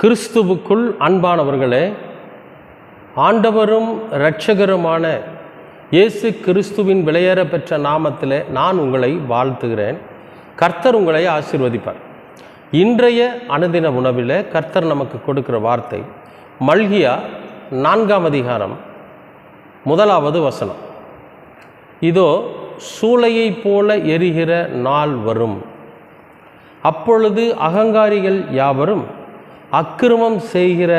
கிறிஸ்துவுக்குள் அன்பானவர்களே ஆண்டவரும் இரட்சகருமான இயேசு கிறிஸ்துவின் விலையேற பெற்ற நாமத்தில் நான் உங்களை வாழ்த்துகிறேன். கர்த்தர் உங்களை ஆசீர்வதிப்பார். இன்றைய அனுதின உணவில் கர்த்தர் நமக்கு கொடுக்கிற வார்த்தை மல்கியா நான்காம் அதிகாரம் முதலாவது வசனம். இதோ சூளையைப் போல எரிகிற நாள் வரும். அப்பொழுது அகங்காரிகள் யாவரும் அக்கிரமம் செய்கிற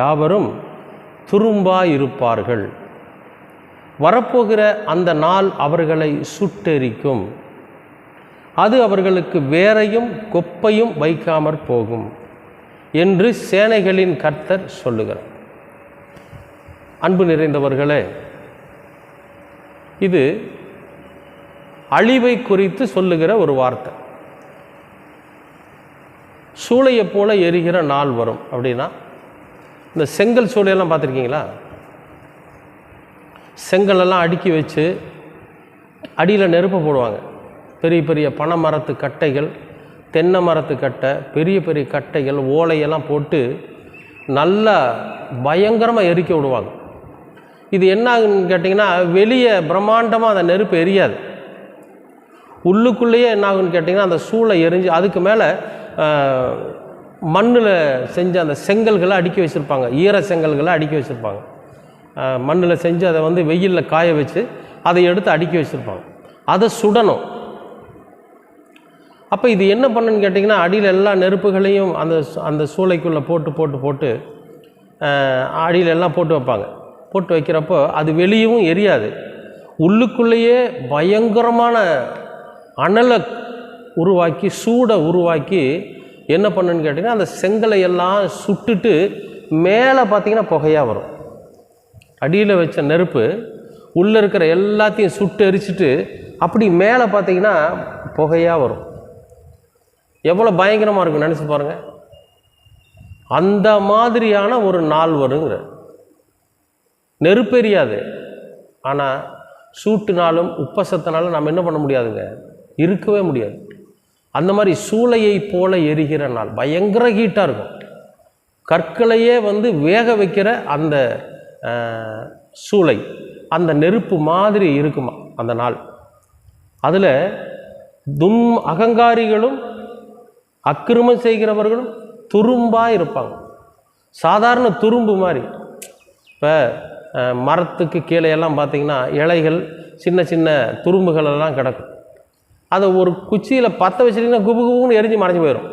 யாவரும் துரும்பாயிருப்பார்கள். வரப்போகிற அந்த நாள் அவர்களை சுட்டெரிக்கும். அது அவர்களுக்கு வேரையும் கொப்பையும் வைக்காமற் போகும் என்று சேனைகளின் கர்த்தர் சொல்லுகிறார். அன்பு நிறைந்தவர்களே இது அழிவை குறித்து சொல்லுகிற ஒரு வார்த்தை. சூளையை போல் எரிகிற நாள் வரும். அப்படின்னா இந்த செங்கல் சூளையெல்லாம் பார்த்துருக்கீங்களா? செங்கலெல்லாம் அடுக்கி வச்சு அடியில் நெருப்பு போடுவாங்க. பெரிய பெரிய பனை மரத்து கட்டைகள் தென்னை மரத்து கட்டை பெரிய பெரிய கட்டைகள் ஓலையெல்லாம் போட்டு நல்லா பயங்கரமாக எரிக்க விடுவாங்க. இது என்ன ஆகுன்னு கேட்டிங்கன்னா வெளியே பிரம்மாண்டமாக அந்த நெருப்பு எரியாது. உள்ளுக்குள்ளேயே என்ன ஆகுன்னு கேட்டிங்கன்னா அந்த சூளை எரிஞ்சு அதுக்கு மேலே மண்ணில் செஞ்ச அந்த செங்கல்களை அடுக்கி வச்சுருப்பாங்க. ஈர செங்கல்களை அடுக்கி வச்சுருப்பாங்க. மண்ணில் செஞ்சு அதை வந்து வெயிலில் காய வச்சு அதை எடுத்து அடுக்கி வச்சுருப்பாங்க. அதை சுடணும். அப்போ இது என்ன பண்ணுன்னு கேட்டிங்கன்னா அடியில் எல்லா நெருப்புகளையும் அந்த அந்த சூளைக்குள்ளே போட்டு போட்டு போட்டு அடியில் எல்லாம் போட்டு வைப்பாங்க. போட்டு வைக்கிறப்போ அது வெளியவும் எரியாது. உள்ளுக்குள்ளேயே பயங்கரமான அனலை உருவாக்கி சூடை உருவாக்கி என்ன பண்ணுன்னு கேட்டிங்கன்னா அந்த செங்கலை எல்லாம் சுட்டுட்டு மேலே பார்த்தீங்கன்னா புகையாக வரும். அடியில் வச்ச நெருப்பு உள்ளே இருக்கிற எல்லாத்தையும் சுட்டு எரிச்சிட்டு அப்படி மேலே பார்த்தீங்கன்னா புகையாக வரும். எவ்வளோ பயங்கரமாக இருக்கும் நினச்சி பாருங்கள் அந்த மாதிரியான ஒரு நாள் வருங்கிற நெருப்பெரியாது ஆனால் சூட்டுனாலும் உப்பசத்தினாலும் நம்ம என்ன பண்ண முடியாதுங்க? இருக்கவே முடியாது. அந்த மாதிரி சூளையை போல எரிகிற நாள். பயங்கர ஹீட்டாக இருக்கும். கற்களையே வந்து வேக வைக்கிற அந்த சூளை அந்த நெருப்பு மாதிரி இருக்குமா அந்த நாள். அதில் தும் அகங்காரிகளும் அக்கிரமம் செய்கிறவர்களும் துரும்பாக இருப்பாங்க. சாதாரண துரும்பு மாதிரி. இப்போ மரத்துக்கு கீழே எல்லாம் பார்த்திங்கன்னா இலைகள் சின்ன சின்ன துரும்புகளெல்லாம் கிடக்கும். அதை ஒரு குச்சியில் பற்ற வச்சிட்டிங்கன்னா குபு குபுன்னு எரிஞ்சு மறைஞ்சு போயிடும்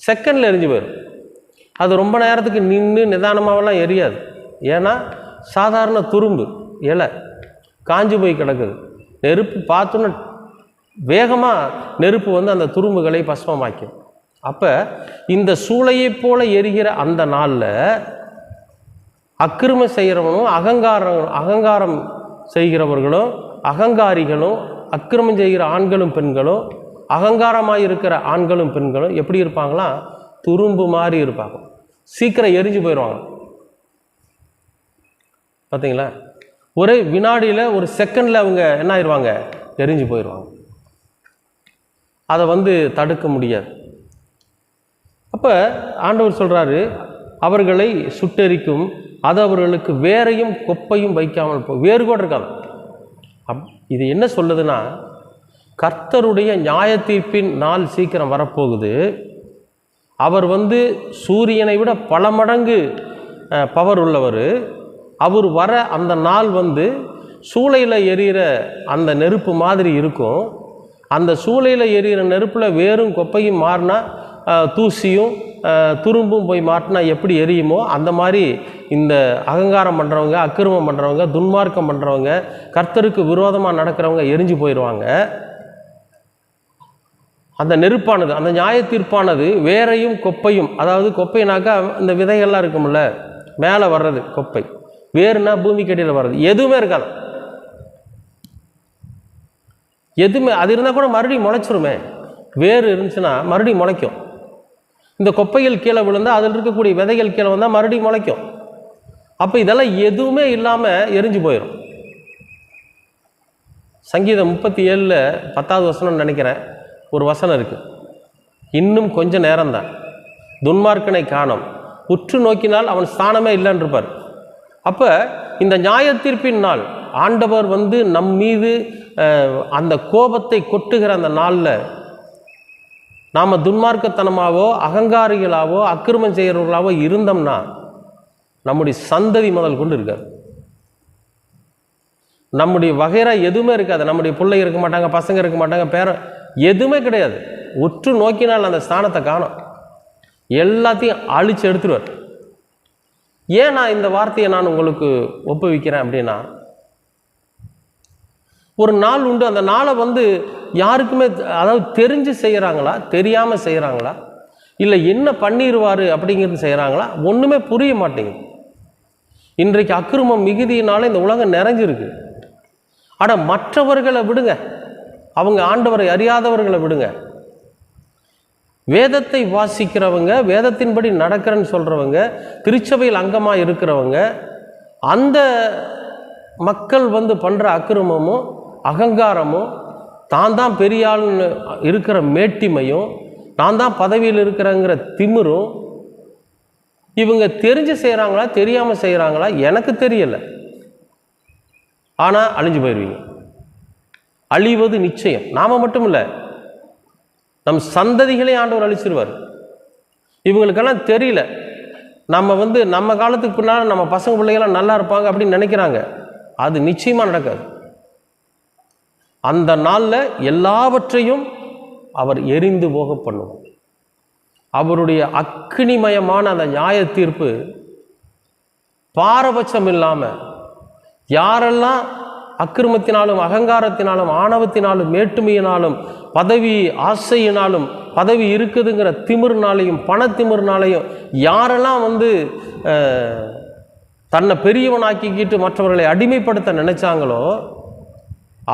செகண்டில் எரிஞ்சு போயிடும் அது ரொம்ப நேரத்துக்கு நின்று நிதானமாகலாம் எரியாது. ஏன்னா சாதாரண துரும்பு இலை காஞ்சு போய் கிடக்குது. நெருப்பு பார்த்தோன்னே வேகமாக நெருப்பு வந்து அந்த துரும்புகளை பஸ்மமாக்கும் அப்போ இந்த சூளையைப் போல எரிகிற அந்த நாளில் அக்கிரமம் செய்கிறவனும் அகங்காரம் அகங்காரம் செய்கிறவர்களும் அகங்காரிகளும் அக்கிரமம் செய்கிற ஆண்களும் பெண்களும் அகங்காரமாக இருக்கிற ஆண்களும் பெண்களும் எப்படி இருப்பாங்களாம் துரும்பு மாதிரி இருப்பாங்க. சீக்கிரம் எரிஞ்சு போயிடுவாங்க. பார்த்தீங்களா ஒரே வினாடியில் ஒரு செகண்டில் அவங்க என்ன ஆயிடுவாங்க எரிஞ்சு போயிடுவாங்க அதை வந்து தடுக்க முடியாது. அப்போ ஆண்டவர் சொல்கிறாரு அவர்களை சுட்டெரிக்கும் அது அவர்களுக்கு வேறையும் கொப்பையும் வைக்காமல் போ வேறு கூட இருக்காது. அப் இது என்ன சொல்லுதுன்னா கர்த்தருடைய நியாய தீர்ப்பின் நாள் சீக்கிரம் வரப்போகுது. அவர் வந்து சூரியனை விட பல மடங்கு பவர் உள்ளவர். அவர் வர அந்த நாள் வந்து சூளையில் எரியிற அந்த நெருப்பு மாதிரி இருக்கும். அந்த சூளையில் எரியிற நெருப்பில் வேறும் கொப்பையும் மாறினா தூசியும் துரும்பும் போய் மாட்டினா எப்படி எரியுமோ அந்த மாதிரி இந்த அகங்காரம் பண்ணுறவங்க அக்கிரமம் பண்ணுறவங்க துன்மார்க்கம் பண்ணுறவங்க கர்த்தருக்கு விரோதமாக நடக்கிறவங்க எரிஞ்சு போயிடுவாங்க. அந்த நெருப்பானது அந்த நியாய தீர்ப்பானது வேரையும் கொப்பையும் அதாவது கொப்பைனாக்கா இந்த விதைகள்லாம் இருக்கும்ல மேலே வர்றது கொப்பை. வேறுனா பூமிக்கு அடியில் வர்றது. எதுவுமே இருக்காது. எதுவுமே அது இருந்தால் கூட மறுபடியும் முளைச்சிருமே. வேர் இருந்துச்சுன்னா மறுபடியும் முளைக்கும். இந்த கொப்பைகள் கீழே விழுந்தால் அதில் இருக்கக்கூடிய விதைகள் கீழே வந்தால் மறுபடியும் முளைக்கும். அப்போ இதெல்லாம் எதுவுமே இல்லாமல் எரிஞ்சு போயிடும் சங்கீதம் முப்பத்தி ஏழில் பத்தாவது வசனம்னு நினைக்கிறேன். ஒரு வசனம் இருக்குது இன்னும் கொஞ்சம் நேரம்தான். துன்மார்க்கனை காணோம். உற்று நோக்கினால் அவன் ஸ்தானமே இல்லைன்னு இருப்பார் அப்போ இந்த நியாயத்தீர்ப்பின் நாள் ஆண்டவர் வந்து நம் மீது அந்த கோபத்தை கொட்டுகிற அந்த நாளில் நாம் துன்மார்க்கத்தனமாகவோ அகங்காரிகளாவோ அக்கிரமம் செய்கிறவர்களாகவோ இருந்தோம்னா நம்முடைய சந்ததி முதல் கொண்டு இருக்காது நம்முடைய வகைராக எதுவுமே இருக்காது. நம்முடைய பிள்ளை இருக்க மாட்டாங்க பசங்க இருக்க மாட்டாங்க பேர எதுவுமே கிடையாது. உற்று நோக்கினால் அந்த ஸ்தானத்தை காணும். எல்லாத்தையும் அழித்து எடுத்துருவார். ஏன் நான் இந்த வார்த்தையை நான் உங்களுக்கு ஒப்புவிக்கிறேன் அப்படின்னா ஒரு நாள் உண்டு அந்த நாளை வந்து யாருக்குமே அதாவது தெரிஞ்சு செய்கிறாங்களா தெரியாமல் செய்கிறாங்களா இல்லை என்ன பண்ணிடுவார் அப்படிங்கிறது செய்கிறாங்களா ஒன்றுமே புரிய மாட்டேங்குது. இன்றைக்கு அக்கிரமம் மிகுதியினால இந்த உலகம் நிறைஞ்சிருக்கு. ஆனால் மற்றவர்களை விடுங்க. அவங்க ஆண்டவரை அறியாதவர்களை விடுங்க. வேதத்தை வாசிக்கிறவங்க வேதத்தின்படி நடக்கிறேன்னு சொல்கிறவங்க திருச்சபையில் அங்கமாக இருக்கிறவங்க அந்த மக்கள் வந்து பண்ணுற அக்கிரமமும் அகங்காரமும் தான் தான் பெரிய ஆள்னு இருக்கிற மேட்டிமையும் நான் தான் பதவியில் இருக்கிறேங்கிற திமிரும் இவங்க தெரிஞ்சு செய்கிறாங்களா தெரியாமல் செய்கிறாங்களா எனக்கு தெரியலை. ஆனால் அழிஞ்சு போயிடுவீங்க அழிவது நிச்சயம். நாம் மட்டும் இல்லை நம் சந்ததிகளே ஆண்டவர் அழிச்சிருவார். இவங்களுக்கெல்லாம் தெரியல. நம்ம வந்து நம்ம காலத்துக்கு பின்னால் நம்ம பசங்க பிள்ளைகள்லாம் நல்லா இருப்பாங்க அப்படின்னு நினைக்கிறாங்க. அது நிச்சயமாக நடக்காது. அந்த நாளில் எல்லாவற்றையும் அவர் எரிந்து போக பண்ணுவார். அவருடைய அக்னிமயமான அந்த நியாய தீர்ப்பு பாரபட்சம் இல்லாமல் யாரெல்லாம் அக்கிரமத்தினாலும் அகங்காரத்தினாலும் ஆணவத்தினாலும் மேட்டுமையினாலும் பதவி ஆசையினாலும் பதவி இருக்குதுங்கிற திமிர்னாலையும் பணத்திமிர்னாலையும் யாரெல்லாம் வந்து தன்னை பெரியவனாக்கிக்கிட்டு மற்றவர்களை அடிமைப்படுத்த நினைச்சாங்களோ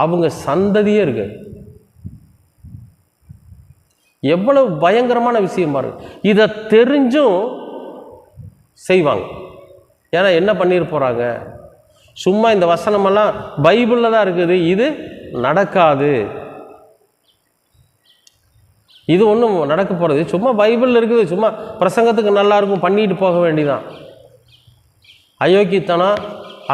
அவங்க சந்ததியே இருக்கு எவ்வளவு பயங்கரமான விஷயம் பாருங்க. இதை தெரிஞ்சும் செய்வாங்க. ஏன்னா என்ன பண்ணிட்டு போகிறாங்க சும்மா இந்த வசனமெல்லாம் பைபிளில் தான் இருக்குது. இது நடக்காது. இது ஒன்றும் நடக்க போகிறது சும்மா பைபிளில் இருக்குது. சும்மா பிரசங்கத்துக்கு நல்லா இருக்கும். பண்ணிட்டு போக வேண்டியதான் அயோக்கியத்தனம்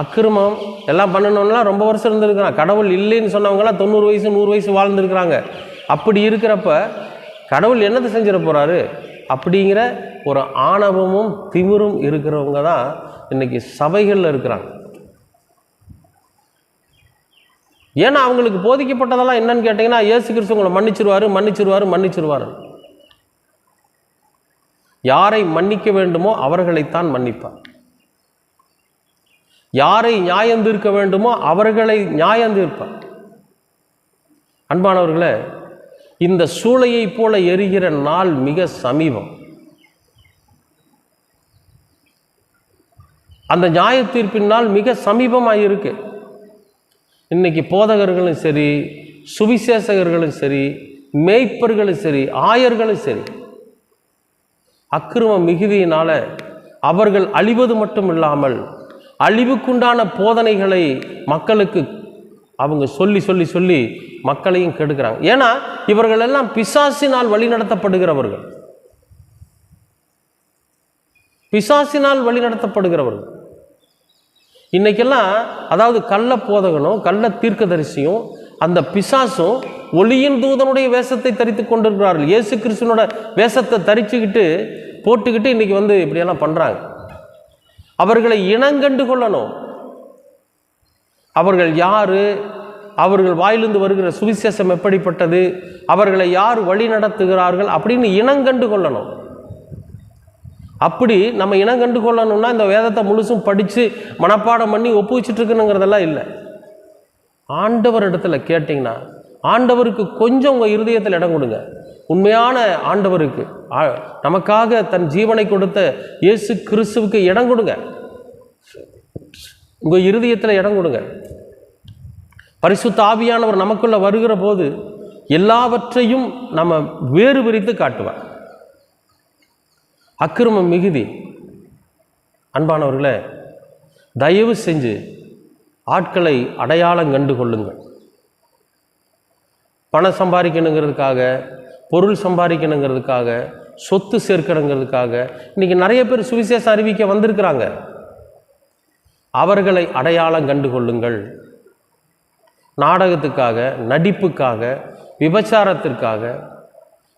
அக்கிரமம் எல்லாம் பண்ணணும்லாம் ரொம்ப வருஷம் இருந்திருக்கிறான். கடவுள் இல்லைன்னு சொன்னவங்களாம் தொண்ணூறு வயசு நூறு வயசு வாழ்ந்துருக்கிறாங்க. அப்படி இருக்கிறப்ப கடவுள் என்னத்தை செஞ்சிட போகிறாரு அப்படிங்கிற ஒரு ஆணவமும் திமிரும் இருக்கிறவங்க தான் இன்னைக்கு சபைகளில் இருக்கிறாங்க. ஏன்னா அவங்களுக்கு போதிக்கப்பட்டதெல்லாம் என்னன்னு கேட்டிங்கன்னா இயேசு கிறிஸ்து உங்களை மன்னிச்சிருவாரு மன்னிச்சிருவார் மன்னிச்சிருவார். யாரை மன்னிக்க வேண்டுமோ அவர்களைத்தான் மன்னிப்பார். யாரை நியாயம் தீர்க்க வேண்டுமோ அவர்களை நியாயம் தீர்ப்பார் அன்பானவர்களே இந்த சூளையைப் போல எரிகிற நாள் மிக சமீபம். அந்த நியாய தீர்ப்பின் நாள் மிக சமீபமாக இருக்கு. இன்னைக்கு போதகர்களும் சரி சுவிசேஷகர்களும் சரி மேய்ப்பர்களும் சரி ஆயர்களும் சரி அக்கிரம மிகுதியினால் அவர்கள் அழிவது மட்டும் இல்லாமல் அழிவுக்குண்டான போதனைகளை மக்களுக்கு அவங்க சொல்லி சொல்லி சொல்லி மக்களையும் கெடுக்கிறாங்க. ஏன்னா இவர்கள் எல்லாம் பிசாசினால் வழிநடத்தப்படுகிறவர்கள். பிசாசினால் வழிநடத்தப்படுகிறவர்கள். இன்னைக்கெல்லாம் அதாவது கள்ள போதகனும் கள்ள தீர்க்கதரிசியும் அந்த பிசாசும் ஒளியின் தூதனுடைய வேஷத்தை தரித்து கொண்டிருக்கிறார்கள். இயேசு கிறிஸ்துவனோட வேஷத்தை தரிச்சுக்கிட்டு போட்டுக்கிட்டு இன்னைக்கு வந்து இப்படியெல்லாம் பண்ணுறாங்க அவர்களை இனங்கண்டு கொள்ளணும். அவர்கள் யாரு? அவர்கள் வாயிலிருந்து வருகிற சுவிசேஷம் எப்படிப்பட்டது? அவர்களை யார் வழி நடத்துகிறார்கள்? அப்படின்னு இனங்கண்டு கொள்ளணும். அப்படி நம்ம இனங்கண்டு கொள்ளணும்னா இந்த வேதத்தை முழுசும் படித்து மனப்பாடம் பண்ணி ஒப்புவிச்சிட்டு இருக்கணுங்கிறதெல்லாம் இல்லை. ஆண்டவர் இடத்துல கேட்டிங்கன்னா ஆண்டவருக்கு கொஞ்சம் உங்கள் இருதயத்தில் இடம் கொடுங்க. உண்மையான ஆண்டவருக்கு. நமக்காக தன் ஜீவனை கொடுத்த இயேசு கிறிஸ்துவுக்கு இடம் கொடுங்க. உங்கள் இருதயத்தில் இடம் கொடுங்க. பரிசுத்த ஆவியானவர் நமக்குள்ளே வருகிற போது எல்லாவற்றையும் நம்ம வேறு பிரித்து காட்டுவார். அக்கிரமம் மிகுதி. அன்பானவர்களே தயவு செஞ்சு ஆட்களை அடையாளம் கண்டு கொள்ளுங்கள் பணம் சம்பாதிக்கணுங்கிறதுக்காக பொருள் சம்பாதிக்கணுங்கிறதுக்காக சொத்து சேர்க்கணுங்கிறதுக்காக இன்னைக்கு நிறைய பேர் சுவிசேஷம் அறிவிக்க வந்திருக்கிறாங்க. அவர்களை அடையாளம் கண்டு கொள்ளுங்கள். நாடகத்துக்காக நடிப்புக்காக விபச்சாரத்திற்காக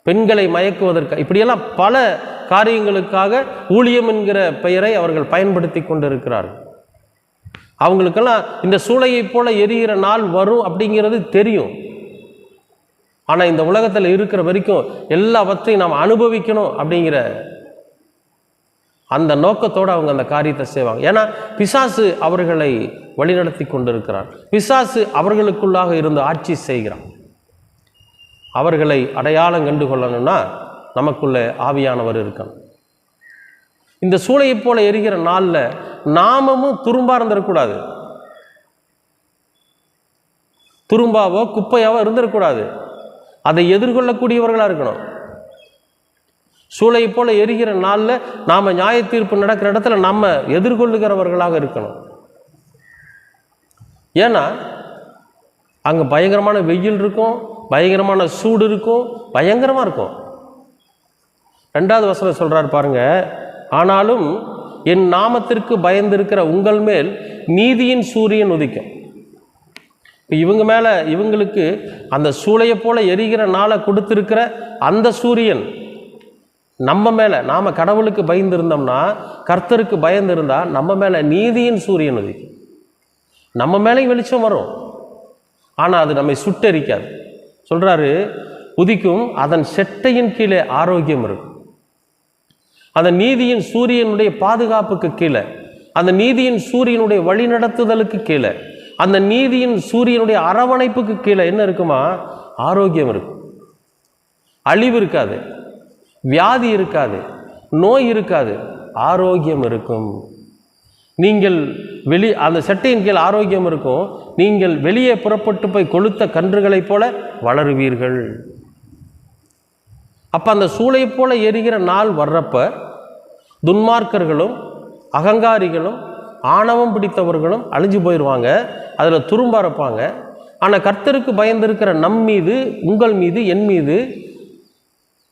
பெண்களை மயக்குவதற்காக இப்படியெல்லாம் பல காரியங்களுக்காக ஊழியம் என்கிற பெயரை அவர்கள் பயன்படுத்தி கொண்டிருக்கிறார்கள். அவங்களுக்கெல்லாம் இந்த சூளையைப் போல எரிகிற நாள் வரும் அப்படிங்கிறது தெரியும். ஆனால் இந்த உலகத்தில் இருக்கிற வரைக்கும் எல்லாவற்றையும் நாம் அனுபவிக்கணும் அப்படிங்கிற அந்த நோக்கத்தோடு அவங்க அந்த காரியத்தை செய்வாங்க. ஏன்னா பிசாசு அவர்களை வழிநடத்தி கொண்டிருக்கிறார் பிசாசு அவர்களுக்குள்ளாக இருந்து ஆட்சி செய்கிறான். அவர்களை அடையாளம் கண்டு கொள்ளணும்னா நமக்குள்ளே ஆவியானவர் இருக்கணும். இந்த சூளையைப் போல எரிகிற நாளில் நாமமும் துரும்பாக இருந்துடக்கூடாது துரும்பாவோ குப்பையாவோ இருந்துடக்கூடாது அதை எதிர்கொள்ளக்கூடியவர்களாக இருக்கணும். சூளையைப் போல எரிகிற நாளில் நாம் நியாய தீர்ப்பு நடக்கிற இடத்துல நம்ம எதிர்கொள்ளுகிறவர்களாக இருக்கணும். ஏன்னா அங்கே பயங்கரமான வெயில் இருக்கும் பயங்கரமான சூடு இருக்கும் பயங்கரமாக இருக்கும். ரெண்டாவது வசனம் சொல்கிறார் பாருங்க ஆனாலும் என் நாமத்திற்கு பயந்திருக்கிற உங்கள் மேல் நீதியின் சூரியன் உதிக்கும். இப்போ இவங்க மேலே இவங்களுக்கு அந்த சூளையை போல் எரிகிற நாளை கொடுத்துருக்கிற அந்த சூரியன் நம்ம மேலே நாம் கடவுளுக்கு பயந்திருந்தோம்னா கர்த்தருக்கு பயந்திருந்தால் நம்ம மேலே நீதியின் சூரியன் அது நம்ம மேலேயும் வெளிச்சம் வரும். ஆனால் அது நம்மை சுட்டெரிக்காது. சொல்கிறாரு உதிக்கும் அதன் செட்டையின் கீழே ஆரோக்கியம் இருக்கும். அந்த நீதியின் சூரியனுடைய பாதுகாப்புக்கு கீழே அந்த நீதியின் சூரியனுடைய வழிநடத்துதலுக்கு கீழே அந்த நீதியின் சூரியனுடைய அரவணைப்புக்கு கீழே என்ன இருக்குமா? ஆரோக்கியம் இருக்கும். அழிவு இருக்காது. வியாதி இருக்காது. நோய் இருக்காது. ஆரோக்கியம் இருக்கும். நீங்கள் வெளி அந்த சட்டையின் கீழ் ஆரோக்கியம் இருக்கும். நீங்கள் வெளியே புறப்பட்டு போய் கொளுத்த கன்றுகளைப் போல வளருவீர்கள். அப்போ அந்த சூளையைப் போல எரிகிற நாள் வர்றப்ப துன்மார்க்கர்களும் அகங்காரிகளும் ஆணவம் பிடித்தவர்களும் அழிஞ்சு போயிடுவாங்க அதில் துரும்பாக இருப்பாங்க. ஆனால் கர்த்தருக்கு பயந்திருக்கிற நம் மீது உங்கள் மீது என் மீது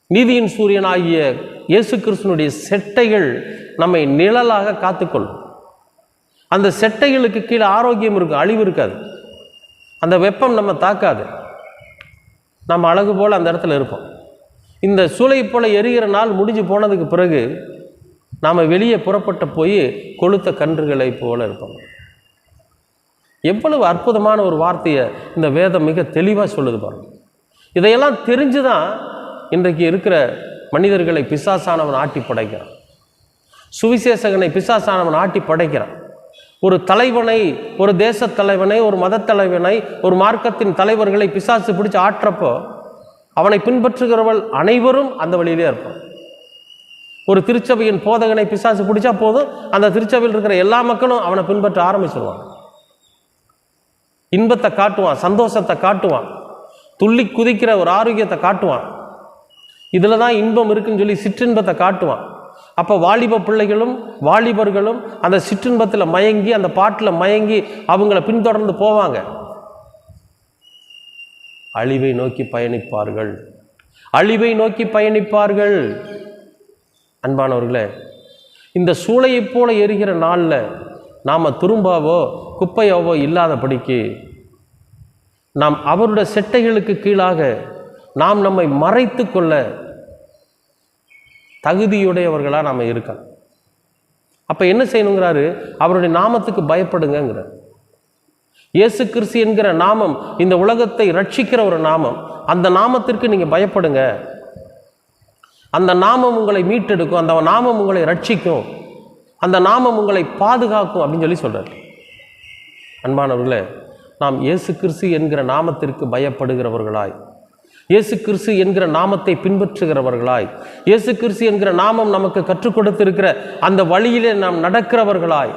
நீதியின் சூரியனாகிய இயேசு கிருஷ்ணனுடைய செட்டைகள் நம்மை நிழலாக காத்துக்கொள்ளும். அந்த செட்டைகளுக்கு கீழே ஆரோக்கியம் இருக்கும் அழிவு இருக்காது. அந்த வெப்பம் நம்ம தாக்காது. நம்ம அழகு போல் அந்த இடத்துல இருப்போம். இந்த சூளை போல எரிகிற நாள் முடிஞ்சு போனதுக்கு பிறகு நாம் வெளியே புறப்பட்டு போய் கொளுத்த கன்றுகளை போல இருப்போம். எவ்வளவு அற்புதமான ஒரு வார்த்தையை இந்த வேதம் மிக தெளிவாக சொல்லுது பாருங்கள் இதையெல்லாம் தெரிஞ்சு தான் இன்றைக்கு இருக்கிற மனிதர்களை பிசாசானவன் ஆட்டி படைக்கிறான். சுவிசேஷகனை பிசாசானவன் ஆட்டி படைக்கிறான். ஒரு தலைவனை ஒரு தேச தலைவனை ஒரு மத தலைவனை ஒரு மார்க்கத்தின் தலைவர்களை பிசாசு பிடிச்சி ஆட்டுறப்போ அவனை பின்பற்றுகிறவள் அனைவரும் அந்த வழியிலே இருப்பான் ஒரு திருச்சபையின் போதகனை பிசாசு பிடிச்சா போதும். அந்த திருச்சபையில் இருக்கிற எல்லா மக்களும் அவனை பின்பற்ற ஆரம்பிச்சிருவான் இன்பத்தை காட்டுவான் சந்தோஷத்தை காட்டுவான். துள்ளி குதிக்கிற ஒரு ஆரோக்கியத்தை காட்டுவான். இதில் தான் இன்பம் இருக்குன்னு சொல்லி சிற்றின்பத்தை காட்டுவான். அப்போ வாலிப பிள்ளைகளும் வாலிபர்களும் அந்த சிற்றின்பத்தில் மயங்கி அந்த பாட்டில் மயங்கி அவங்கள பின்தொடர்ந்து போவாங்க. அழிவை நோக்கி பயணிப்பார்கள். அழிவை நோக்கி பயணிப்பார்கள். அன்பானவர்களே இந்த சூளையைப் போல எரிகிற நாளில் நாம் துரும்பாவோ குப்பையாவோ இல்லாதபடிக்கு நாம் அவருடைய செட்டைகளுக்கு கீழாக நாம் நம்மை மறைத்து கொள்ள தகுதியுடையவர்களாக நாம் இருக்கோம் அப்போ என்ன செய்யணுங்கிறாரு? அவருடைய நாமத்துக்கு பயப்படுங்கங்கிறார். இயேசு கிறிஸ்து என்கிற நாமம் இந்த உலகத்தை ரட்சிக்கிற ஒரு நாமம் அந்த நாமத்திற்கு நீங்கள் பயப்படுங்க. அந்த நாமம் உங்களை மீட்டெடுக்கும் அந்த நாமம் உங்களை ரட்சிக்கும் அந்த நாமம் உங்களை பாதுகாக்கும் அப்படின்னு சொல்லி சொல்கிறார் அன்பானவர்களே நாம் இயேசு கிறிஸ்து என்கிற நாமத்திற்கு பயப்படுகிறவர்களாய் இயேசு கிறிஸ்து என்கிற நாமத்தை பின்பற்றுகிறவர்களாய் இயேசு கிறிஸ்து என்கிற நாமம் நமக்கு கற்றுக் கொடுத்திருக்கிற அந்த வழியிலே நாம் நடக்கிறவர்களாய்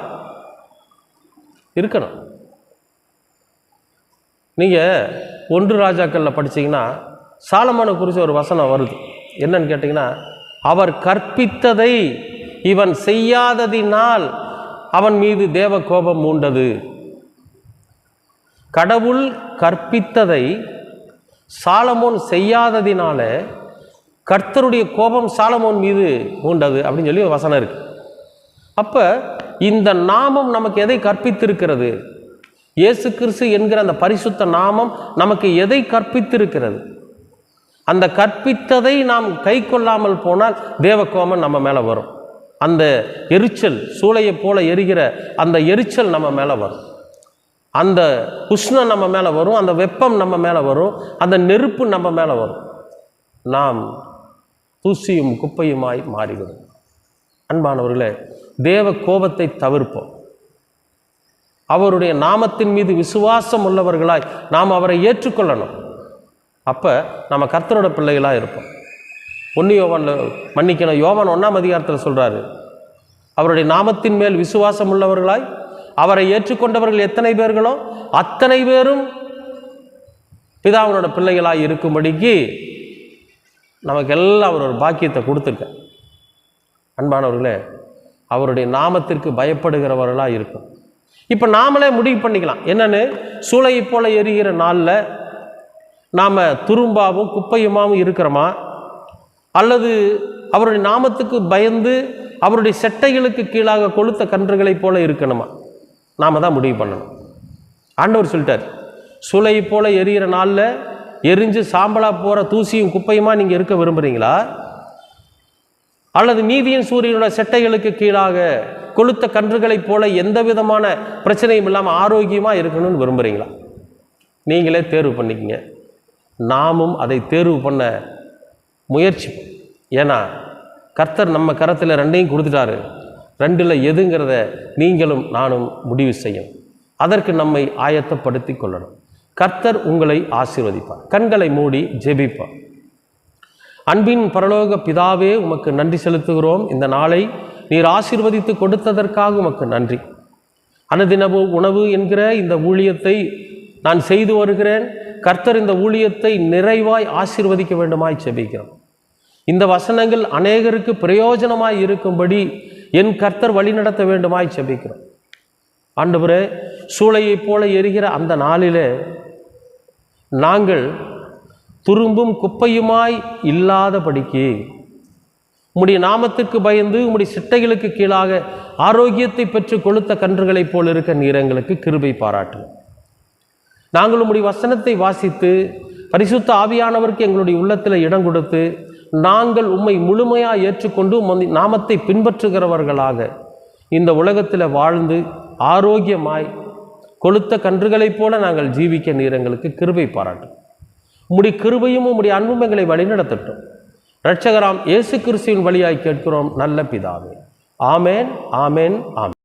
இருக்கணும். நீங்கள் ஒன்று ராஜாக்களில் படிச்சீங்கன்னா சாலமான குறித்து ஒரு வசனம் வருது. என்னன்னு கேட்டிங்கன்னா அவர் கற்பித்ததை இவன் செய்யாததினால் அவன் மீது தேவ கோபம் மூண்டது கடவுள் கற்பித்ததை சாலமோன் செய்யாததினால கர்த்தருடைய கோபம் சாலமோன் மீது மூண்டது அப்படின்னு சொல்லி வசனம் இருக்கு. அப்போ இந்த நாமம் நமக்கு எதை கற்பித்திருக்கிறது? இயேசு கிறிஸ்து என்கிற அந்த பரிசுத்த நாமம் நமக்கு எதை கற்பித்திருக்கிறது? அந்த கற்பித்ததை நாம் கை கொள்ளாமல் போனால் தேவக்கோமன் நம்ம மேலே வரும். அந்த எரிச்சல் சூளையை போல எரிகிற அந்த எரிச்சல் நம்ம மேலே வரும். அந்த உஷ்ணம் நம்ம மேலே வரும் அந்த வெப்பம் நம்ம மேலே வரும் அந்த நெருப்பு நம்ம மேலே வரும். நாம் தூசியும் குப்பையுமாய் மாறிவிடும். அன்பானவர்களே தேவ கோபத்தை தவிர்ப்போம். அவருடைய நாமத்தின் மீது விசுவாசம் உள்ளவர்களாய் நாம் அவரை ஏற்றுக்கொள்ளணும். அப்போ நம்ம கர்த்தரோட பிள்ளைகளாக இருப்போம். ஒன்று யோவானில் மன்னிக்கணும். யோவான் ஒன்றாம் அதிகாரத்தில் சொல்கிறாரு அவருடைய நாமத்தின் மேல் விசுவாசம் உள்ளவர்களாய் அவரை ஏற்றுக்கொண்டவர்கள் எத்தனை பேர்களோ அத்தனை பேரும் பிதாவினோட பிள்ளைகளாக இருக்கும்படிக்கு நமக்கெல்லாம் அவர் ஒரு பாக்கியத்தை கொடுத்துருக்க அன்பானவர்களே அவருடைய நாமத்திற்கு பயப்படுகிறவர்களாக இருக்கும். இப்போ நாமளே முடிவு பண்ணிக்கலாம். என்னென்னு சூளையை போல எரிகிற நாளில் நாம் துரும்பாவும் குப்பையுமாவும் இருக்கிறோமா? அல்லது அவருடைய நாமத்துக்கு பயந்து அவருடைய செட்டைகளுக்கு கீழாக கொளுத்த கன்றுகளைப் போல இருக்கணுமா? நாம் தான் முடிவு பண்ணணும். ஆண்டவர் சொல்லிட்டார் சுலை போல எரியிற நாளில் எரிஞ்சு சாம்பலாக போகிற தூசியும் குப்பையுமா நீங்கள் இருக்க விரும்புகிறீங்களா அல்லது நீதியின் சூரியனோட செட்டைகளுக்கு கீழாக கொளுத்த கன்றுகளைப் போல எந்த விதமான பிரச்சனையும் இல்லாமல் ஆரோக்கியமாக இருக்கணும்னு விரும்புகிறீங்களா நீங்களே தேர்வு பண்ணிக்கங்க. நாமும் அதை தேர்வு பண்ண முயற்சி. ஏன்னா கர்த்தர் நம்ம கரத்தில் ரெண்டையும் கொடுத்துட்டாரு. ரெண்டில் எதுங்கிறத நீங்களும் நானும் முடிவு செய்யும். அதற்கு நம்மை ஆயத்தப்படுத்தி கொள்ளணும். கர்த்தர் உங்களை ஆசீர்வதிப்பார். கண்களை மூடி ஜெபிப்பார் அன்பின் பரலோக பிதாவே உமக்கு நன்றி செலுத்துகிறோம். இந்த நாளை நீர் ஆசீர்வதித்து கொடுத்ததற்காக உமக்கு நன்றி. அனுதினவு உணவு என்கிற இந்த ஊழியத்தை நான் செய்து வருகிறேன். கர்த்தர் இந்த ஊழியத்தை நிறைவாய் ஆசீர்வதிக்க வேண்டுமாய் செபிக்கிறோம். இந்த வசனங்கள் அநேகருக்கு பிரயோஜனமாய் இருக்கும்படி என் கர்த்தர் வழிநடத்த வேண்டுமாய் செபிக்கிறோம். ஆண்டவரே சூளையைப் போல எரிகிற அந்த நாளிலே நாங்கள் துரும்பும் குப்பையுமாய் இல்லாதபடிக்கு உம்முடைய நாமத்திற்கு பயந்து உம்முடைய சிட்டைகளுக்கு கீழாக ஆரோக்கியத்தை பெற்று கொளுத்த கன்றுகளைப் போல் இருக்க நீரங்களுக்கு கிருபை பாராட்டு நாங்கள் உம்முடைய வசனத்தை வாசித்து பரிசுத்த ஆவியானவருக்கு எங்களுடைய உள்ளத்தில் இடம் கொடுத்து நாங்கள் உம்மை முழுமையாக ஏற்றுக்கொண்டு நாமத்தை பின்பற்றுகிறவர்களாக இந்த உலகத்தில் வாழ்ந்து ஆரோக்கியமாய் கொளுத்த கன்றுகளைப் போல நாங்கள் ஜீவிக்க நீர் எங்களுக்கு கிருபை பாராட்டும் உம்முடைய கிருபையும் உம்முடைய அன்பும் எங்களை வழிநடத்தட்டும். இரட்சகராம் இயேசு கிறிஸ்துவின் வழியாய் கேட்கிறோம் நல்ல பிதாவே. ஆமேன் ஆமேன் ஆமேன்.